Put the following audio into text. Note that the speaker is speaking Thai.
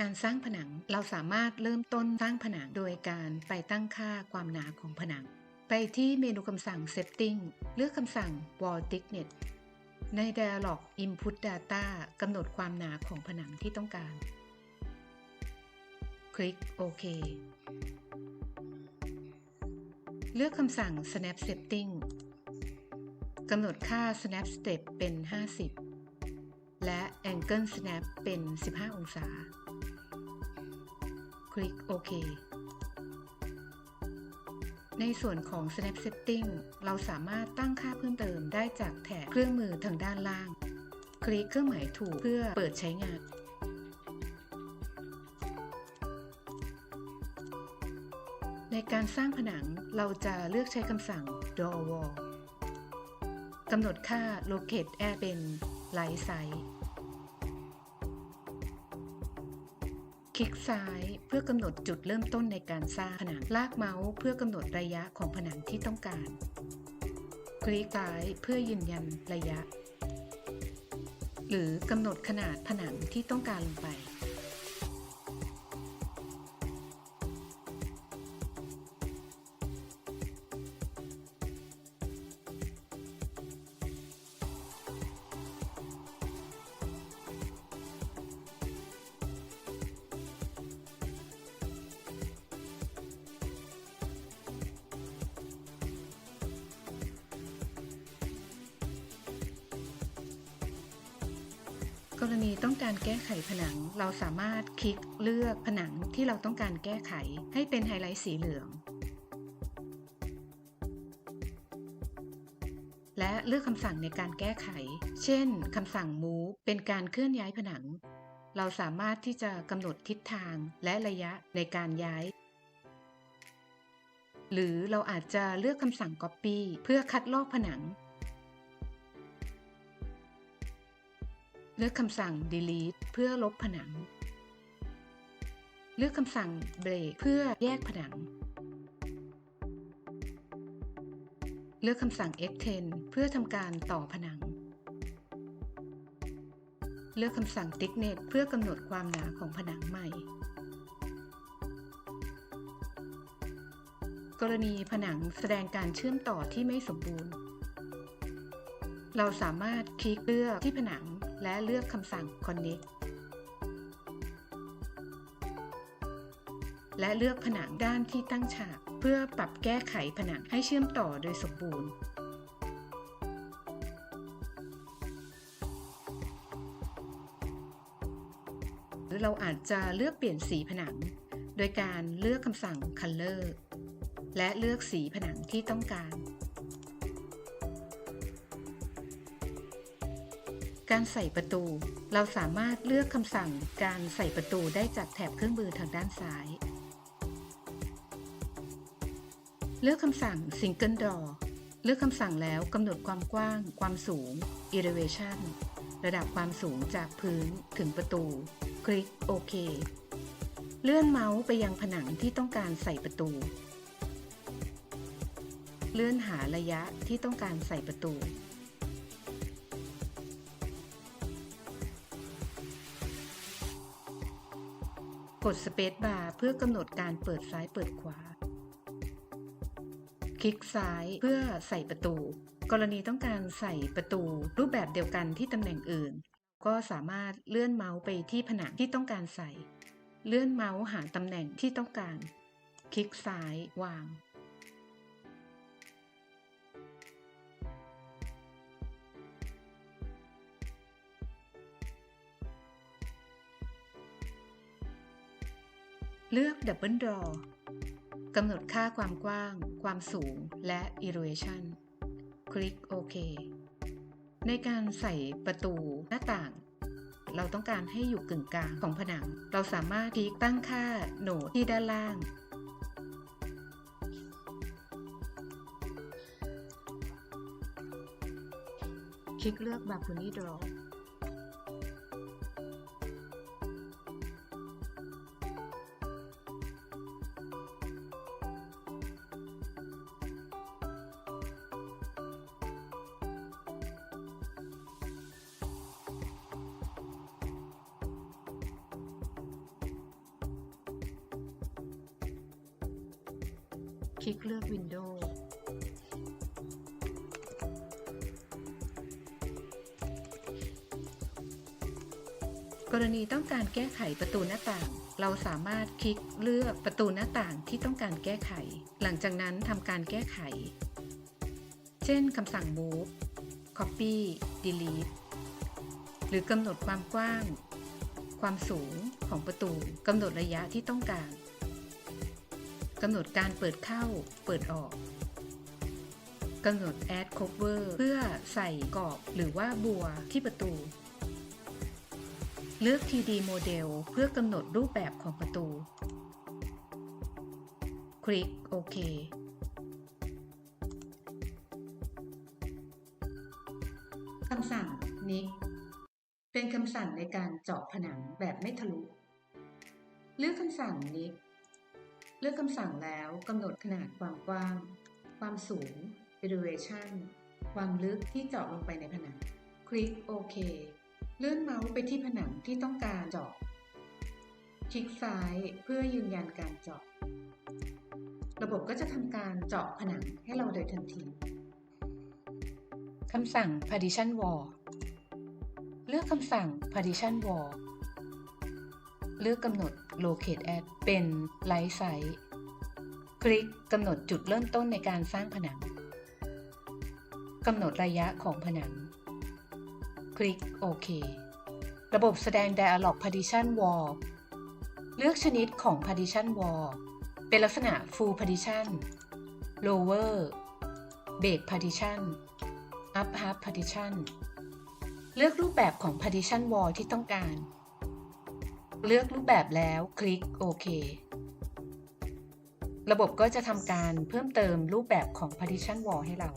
การสร้างผนังเราสามารถเริ่มต้นสร้างผนังโดยการไปตั้งค่าความหนาของผนัง ไปที่เมนูคำสั่ง Setting เลือกคำสั่ง Wall Thickness ใน Dialog Input Data กำหนดความหนาของผนังที่ต้องการ คลิกโอเคเลือกคำสั่ง Snap Setting กำหนดค่า Snap Step เป็น 50 และ Angle Snap เป็น 15 องศา คลิกโอเค ในส่วนของ Snap Setting เราสามารถตั้งค่าเพิ่มเติมได้จากแถบเครื่องมือทางด้านล่าง คลิกเครื่องหมายถูกเพื่อเปิดใช้งานในการสร้างผนังเราจะเลือกใช้คำสั่ง draw wall กำหนดค่า locate add เป็น right size ลิกซ้ายเพื่อกำหนดจุดเริ่มต้นในการสร้างผนัง ลากเมาส์เพื่อกำหนดระยะของผนังที่ต้องการ คลิกซ้ายเพื่อยืนยันระยะ หรือกำหนดขนาดผนังที่ต้องการลงไป กรณีต้องการแก้ไขผนัง เราสามารถคลิกเลือกผนังที่เราต้องการแก้ไขให้เป็นไฮไลท์สีเหลือง และเลือกคำสั่งในการแก้ไข เช่นคำสั่ง move เป็นการเคลื่อนย้ายผนัง เราสามารถที่จะกำหนดทิศทางและระยะในการย้าย หรือเราอาจจะเลือกคำสั่ง copy เพื่อคัดลอกผนัง ลือกคำสั่ง delete เพื่อลบผนัง เลือกคำสั่ง break เพื่อแยกผนัง เลือกคำสั่ง extend เพื่อทำการต่อผนัง เลือกคำสั่ง thickness เพื่อกำหนดความหนาของผนังใหม่ กรณีผนังแสดงการเชื่อมต่อที่ไม่สมบูรณ์ เราสามารถคลิกเลือกที่ผนัง และเลือกคำสั่ง connect และเลือกผนังด้านที่ตั้งฉาก เพื่อปรับแก้ไขผนังให้เชื่อมต่อโดยสมบูรณ์หรือเราอาจจะเลือกเปลี่ยนสีผนัง โดยการเลือกคำสั่ง color และเลือกสีผนังที่ต้องการ การใส่ประตู เราสามารถเลือกคำสั่งการใส่ประตูได้จากแถบเครื่องมือทางด้านซ้าย เลือกคำสั่ง Single Door เลือกคำสั่งแล้วกำหนดความกว้าง ความสูง Elevation ระดับความสูงจากพื้นถึงประตู คลิกโอเคเลื่อนเมาส์ไปยังผนังที่ต้องการใส่ประตู เลื่อนหาระยะที่ต้องการใส่ประตู กด Space Bar เพื่อกำหนดการเปิดซ้ายเปิดขวา คลิกซ้ายเพื่อใส่ประตู กรณีต้องการใส่ประตูรูปแบบเดียวกันที่ตำแหน่งอื่น ก็สามารถเลื่อนเมาส์ไปที่ผนังที่ต้องการใส่ เลื่อนเมาส์หาตำแหน่งที่ต้องการ คลิกซ้ายวาง เลือก Double Draw กำหนดค่าความกว้าง ความสูง และ Elevation คลิกโอเคในการใส่ประตูหน้าต่าง เราต้องการให้อยู่กึ่งกลางของผนัง เราสามารถคลิกตั้งค่าโหนดที่ด้านล่าง คลิกเลือก Balcony Draw คลิกเลือก Windows กรณีต้องการแก้ไขประตูหน้าต่าง เราสามารถคลิกเลือกประตูหน้าต่างที่ต้องการแก้ไข หลังจากนั้นทำการแก้ไข เช่นคำสั่ง move copy delete หรือกำหนดความกว้าง ความสูงของประตูกำหนดระยะที่ต้องการ กำหนดการเปิดเข้า เปิดออกกำหนด add cover เพื่อใส่กรอบหรือว่าบัวที่ประตู เลือก TD Model เพื่อกำหนดรูปแบบของประตู คลิกโอเคคำสั่ง Nick เป็นคำสั่งในการเจาะผนังแบบไม่ทะลุ เลือกคำสั่ง Nick เลือกคำสั่งแล้วกำหนดขนาดความกว้าง ความสูง elevation ความลึกที่เจาะลงไปในผนัง คลิกโอเคเลื่อนเมาส์ไปที่ผนังที่ต้องการเจาะ คลิกซ้ายเพื่อยืนยันการเจาะ ระบบก็จะทำการเจาะผนังให้เราโดยทันทีคำสั่ง partition wall เลือกคำสั่ง partition wall เลือกกำหนด locate at เป็น right size คลิกกำหนดจุดเริ่มต้นในการสร้างผนังกำหนดระยะของผนัง คลิกโอเค ระบบแสดง dialog partition wall เลือกชนิดของ partition wall เป็นลักษณะ full partition lower base partition up half partition เลือกรูปแบบของ partition wall ที่ต้องการ เลือกรูปแบบแล้วคลิกโอเคระบบก็จะทำการเพิ่มเติมรูปแบบของ partition wall ให้เรา